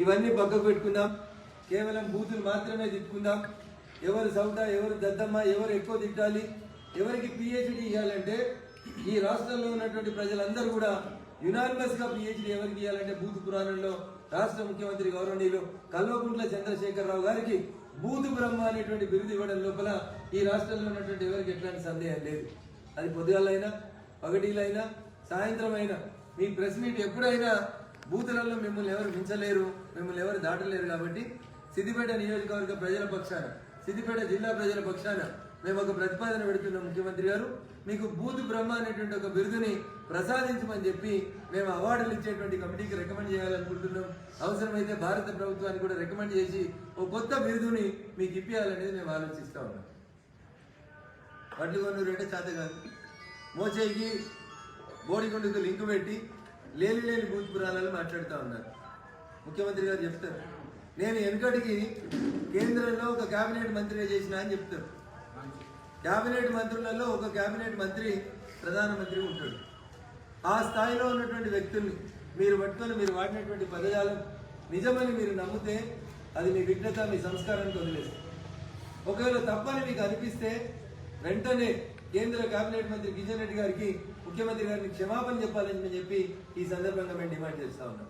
ఇవన్నీ పక్కకు పెట్టుకుందాం. కేవలం బూతులు మాత్రమే తిట్టుకుందాం ఎవరు సౌట ఎవరు దద్దమ్మ ఎవరు ఎక్కువ తిట్టాలి ఎవరికి పిహెచ్డి ఇవ్వాలంటే ఈ రాష్ట్రంలో ఉన్నటువంటి ప్రజలందరూ కూడా యునానిమస్గా పిహెచ్డి ఎవరికి ఇవ్వాలంటే బూత్ పురాణంలో రాష్ట్ర ముఖ్యమంత్రి గౌరవనీయులు కల్వకుంట్ల చంద్రశేఖరరావు గారికి బూత్ బ్రహ్మ అనేటువంటి బిరుదు ఇవ్వడం లోపల ఈ రాష్ట్రంలో ఉన్నటువంటి ఎవరికి ఎట్లాంటి సందేహం లేదు. అది పొద్దుగాలైనా పగటిలైనా సాయంత్రం అయినా మీ ప్రెస్ మీట్ ఎప్పుడైనా బూతులలో మిమ్మల్ని ఎవరు మించలేరు మిమ్మల్ని ఎవరు దాటలేరు కాబట్టి సిద్దిపేట నియోజకవర్గ ప్రజల పక్షాన సిద్దిపేట జిల్లా ప్రజల పక్షాన మేము ఒక ప్రతిపాదన పెడుతున్నాం ముఖ్యమంత్రి గారు. మీకు బూత్ బ్రహ్మ అనేటువంటి ఒక బిరుదుని ప్రసాదించమని చెప్పి మేము అవార్డులు ఇచ్చేటువంటి కమిటీకి రికమెండ్ చేయాలనుకుంటున్నాం. అవసరమైతే భారత ప్రభుత్వానికి కూడా రికమెండ్ చేసి ఒక కొత్త బిరుదుని మీకు ఇప్పించాలనేది మేము ఆలోచిస్తా ఉన్నాం. వడ్లు కొన్నూరు అంటే చేత కాదు మోచేయికి బోడిగుండుకు లింక్ పెట్టి లేని లేని బూత్ మాట్లాడుతూ ఉన్నారు. ముఖ్యమంత్రి గారు చెప్తారు. నేను వెనుకటికి కేంద్రంలో ఒక కేబినెట్ మంత్రిగా చేసిన అని చెప్తారు. కేబినెట్ మంత్రులలో ఒక కేబినెట్ మంత్రి ప్రధానమంత్రి ఉంటాడు. ఆ స్థాయిలో ఉన్నటువంటి వ్యక్తుల్ని మీరు పట్టుకొని మీరు వాడినటువంటి పదజాలం నిజమని మీరు నమ్మితే అది మీ విఘ్నత మీ సంస్కారానికి వదిలేస్తుంది. ఒకవేళ తప్పని మీకు అనిపిస్తే వెంటనే కేంద్ర కేబినెట్ మంత్రి కిషన్ రెడ్డి గారికి ముఖ్యమంత్రి గారికి క్షమాపణ చెప్పాలని చెప్పి ఈ సందర్భంగా మేము డిమాండ్ చేస్తా ఉన్నాం.